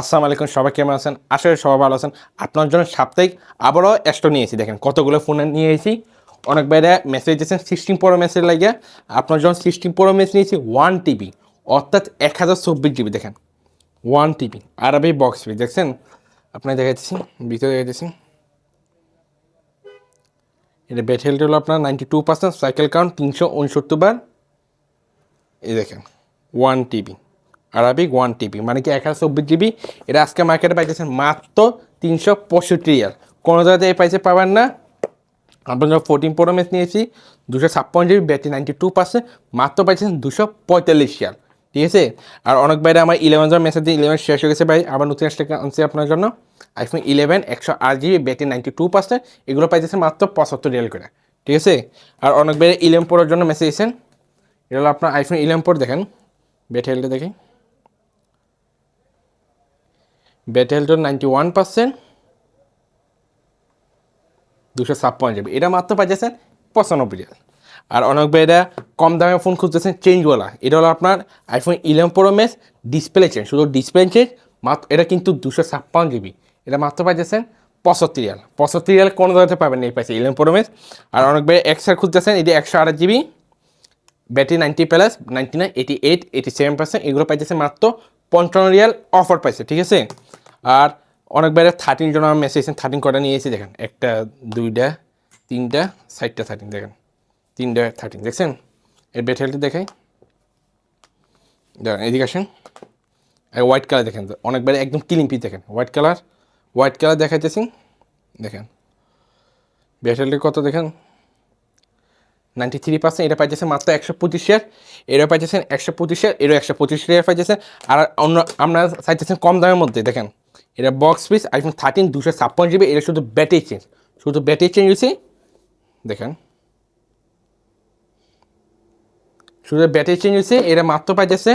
আসসালামু আলাইকুম, সবাই কেমন আছেন? করি সবাই ভালো আছেন। আপনার জন্য সাপ্তাহিক আবারও এক্সট্রা নিয়েছি। দেখেন, কতগুলো ফোন নিয়ে এসেছি অনেক বাইরে মেসেজ দিয়েছেন সিক্সটিন প্রো মেসেজ লাগে আপনার জন্য সিক্সটিন প্রো মেস নিয়েছি ওয়ান টিবি অর্থাৎ এক হাজার চব্বিশ জিবি দেখেন। ওয়ান টিবি আরবি বক্স বি দেখছেন? আপনার দেখা দেখাচ্ছি ভিতরে দেখাচ্ছি এটা ব্যাটেলটা হলো আপনার ninety two percent cycle count তিনশো উনসত্তর বার। এই দেখেন one TB Arabic one TB মানে কি এক হাজার চব্বিশ জিবি এটা আজকে মার্কেটে পাইতেছেন মাত্র তিনশো পঁয়ষট্টি রিয়াল। কোনো জায়গাতে এই পাইসে পাবেন না। আপনার যখন ফোরটিন প্রো ম্যাচ নিয়েছি, দুশো ছাপ্পান্ন GB battery ninety two percent মাত্র পাইছেন দুশো পঁয়তাল্লিশ রিয়াল। ঠিক আছে? আর অনেক বাইরে আমার ইলেভেন জন মেসেজ দিয়ে ইলেভেন শেষ হয়ে গেছে ভাই, আবার নতুন একটা আনছি আপনার জন্য। আইফোন ইলেভেন একশো আট GB battery ninety two percent এগুলো পাইতেছেন মাত্র পঁচাত্তর রিয়াল করে। ঠিক আছে? আর অনেক বাইরে ইলেভেন প্রোর জন্য মেসেজ দিয়েছেন। এটা হলো আপনার আইফোন ইলেভেন প্রো দেখেন। ব্যাটারিটা দেখি ব্যাটারিটা নাইনটি ওয়ান পার্সেন্ট দুশো ছাপ্পান্ন জিবি এটা মাত্র পাইতেছেন পঁচানব্বই রিয়াল। আর অনেক এটা কম দামে ফোন খুঁজতেছেন চেঞ্জওয়ালা এটা হলো আপনার iPhone eleven pro max display change শুধু ডিসপ্লে চেঞ্জ মাত্র এটা কিন্তু দুশো ছাপ্পান্ন জিবি এটা মাত্র পাইতেছেন পঁচাত্তর রিয়াল। পঁচাত্তর রিয়াল কোনো জায়গাতে পাবেন এই পাইছে ইলেভেন প্রো মেস আর অনেক বেড়ে এক্সট্রা খুঁজতেছেন, এটি একশো আট GB battery ninety plus ninety nine eighty eight eighty seven percent এগুলো পাইতেছে মাত্র পঞ্চান্ন রিয়াল অফার পাইছে, ঠিক আছে? আর অনেক বাইরে থার্টিন জন আমার মেসেজ থার্টিন কটা নিয়ে এসেছি দেখেন, একটা, দুইটা, তিনটা সাইডটা থার্টিন দেখেন। তিনটা থার্টিন দেখছেন? এর ব্যাটারিটি দেখাই। দেখেন এদিকে আসেন। হোয়াইট কালার দেখেন, অনেক বাইরে একদম ক্লিন পিস দেখেন হোয়াইট কালার হোয়াইট কালার দেখাইতেছি, দেখেন। ব্যাটারি কত দেখেন? নাইনটি থ্রি পার্সেন্ট এটা পাইতেছেন মাত্র একশো পঁচিশ শেয়ার এটা পাইতেছেন একশো পঁচিশ শেয়ার এরও একশো পঁচিশ শেয়ার পাইতেছেন। আর অন্য আপনারা চাইতেছেন কম দামের মধ্যে, দেখেন এটা বক্স পিস আইফোন থার্টিন দুশো ছাপ্পান্ন জিবি এটা শুধু ব্যাটারি চেঞ্জ শুধু ব্যাটারি চেঞ্জ হয়েছে দেখেন, শুধু ব্যাটারি চেঞ্জ হয়েছে এটা মাত্র পাইতেছে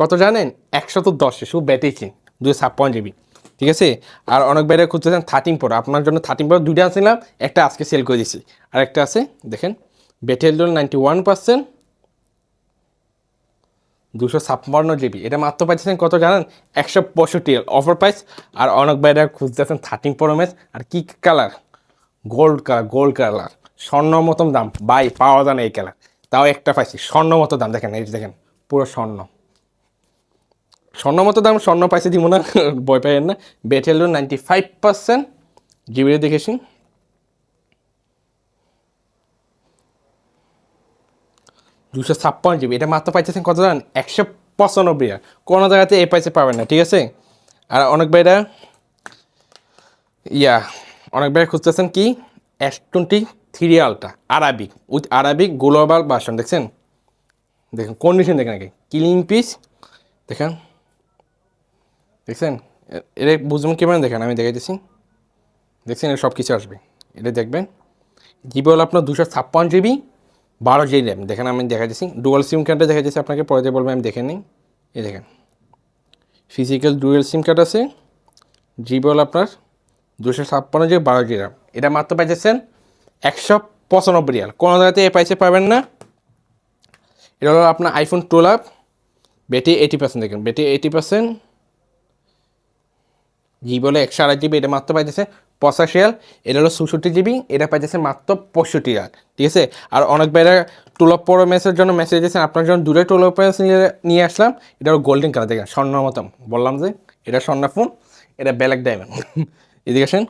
কত জানেন? একশত দশে, শুধু ব্যাটারি চেঞ্জ দুশো ছাপ্পান্ন জিবি ঠিক আছে? আর অনেক বাইরে খুঁজতেছেন থার্টিন প্রো আপনার জন্য থার্টিন প্রো দুইটা আনছিলাম, একটা আজকে সেল করে দিচ্ছি আর একটা আছে, দেখেন লোন নাইনটি ওয়ান পার্সেন্ট দুশো ছাপ্পান্ন জিবি এটা মাত্র পাইতেছেন কত জানেন? একশো পঁয়ষট্টি অফার প্রাইস আর অনেক বাইরে খুঁজতেছেন থার্টিন প্রো ম্যাচ আর কি colour gold colour gold colour স্বর্ণ মতন দাম। বাই পাওয়া যায় না এই কালার তাও একটা পাইছি, স্বর্ণ মতো দাম। দেখেন, এই দেখেন, পুরো স্বর্ণ। স্বর্ণ মতো দাম, স্বর্ণ পাইছে দিব না বই পাইয়েন না। লোন নাইনটি ফাইভ পার্সেন্ট জিবিটা দেখেছি দুশো ছাপ্পান্ন জিবি। এটা মাত্র পাইতেছেন কত জানেন? একশো পঁচানব্বই কোনো জায়গাতে এই পাইসে পাবেন না, ঠিক আছে? আর অনেক বাইরা ইয়া, অনেক বাইরে খুঁজতেছেন কি? S twenty three ultra Arabic with Arabic global version দেখছেন? দেখেন কন্ডিশন দেখেন আগে। ক্লিন পিস দেখেন? দেখছেন? এটা বুঝবেন কেমন দেখেন? আমি দেখাইতেছি। দেখছেন, এটা সব কিছু আসবে। এটা দেখবেন। জিবি হলো আপনার দুশো ছাপ্পান্ন জিবি। বারো জিবি র্যাম। দেখেন আমি দেখা যাচ্ছি ডুয়াল সিম কার্ডটা দেখা যাচ্ছে আপনাকে, পরে দিয়ে বলবেন আমি দেখে নিই। এই দেখেন। ফিজিক্যাল ডুয়েল সিম কার্ড আছে। জিবি হলো আপনার দুশো ছাপ্পান্ন জিবি বারো জিবি র্যাম। এটা মাত্র পাইতেছেন একশো পঁচানব্বই রিয়াল। কোনো জায়গাতে এ পাইসে পাবেন না। এটা হলো আপনার iPhone twelve battery eighty percent দেখেন। ব্যাটারি এইটি পার্সেন্ট জিবি হলো একশো আড়াই জিবি এটা মাত্র পাইতেছে পঁচাশি রিয়াল এটা হলো চৌষট্টি জিবি, এটা পাইতেছে মাত্র পঁয়ষট্টি রিয়াল ঠিক আছে? আর অনেক বাইরে টুলপ প্রো মেসের জন্য মেসেজ দিয়েছেন, আপনার জন্য দূরে টুলপ নিয়ে নিয়ে আসলাম, এটা হলো গোল্ডেন কালার দেখেন, স্বর্ণ মতন, বললাম যে, এটা স্বর্ণ ফোন এটা ব্ল্যাক ডায়মন্ড এদিকে আসেন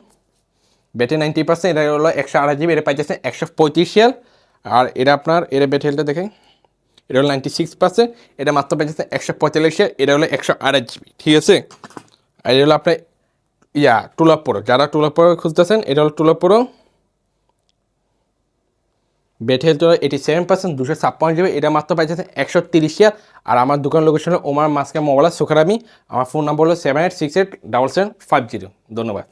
ব্যাটারি নাইনটি পার্সেন্ট এটা হলো একশো আড়াই জিবি, এটা পাইতেছে একশো পঁয়ত্রিশ রিয়াল আর এটা আপনার, এটা ব্যাটারিটা দেখেন, এটা হলো নাইনটি সিক্স পার্সেন্ট এটা মাত্র পাইতেছে একশো পঁয়তাল্লিশ এটা হলো একশো আড়াই জিবি, ঠিক আছে? আর এটা হলো আপনার ইয়া, টুলাপ প্রো যারা টুলাপ প্রো খুঁজতেছেন, এটা হল টুলাপ প্রো বেট হেলথ এটি সেভেন পার্সেন্ট দুশো ছাপ্পান্ন জিবি, এটা মাত্র পাইছে একশো তিরিশ ইয়ার আর আমার দোকান লোকেশন ওমার মাসকে মোবাইল সুখারামি আমার ফোন নাম্বার হলো seven eight six eight double seven five zero ধন্যবাদ।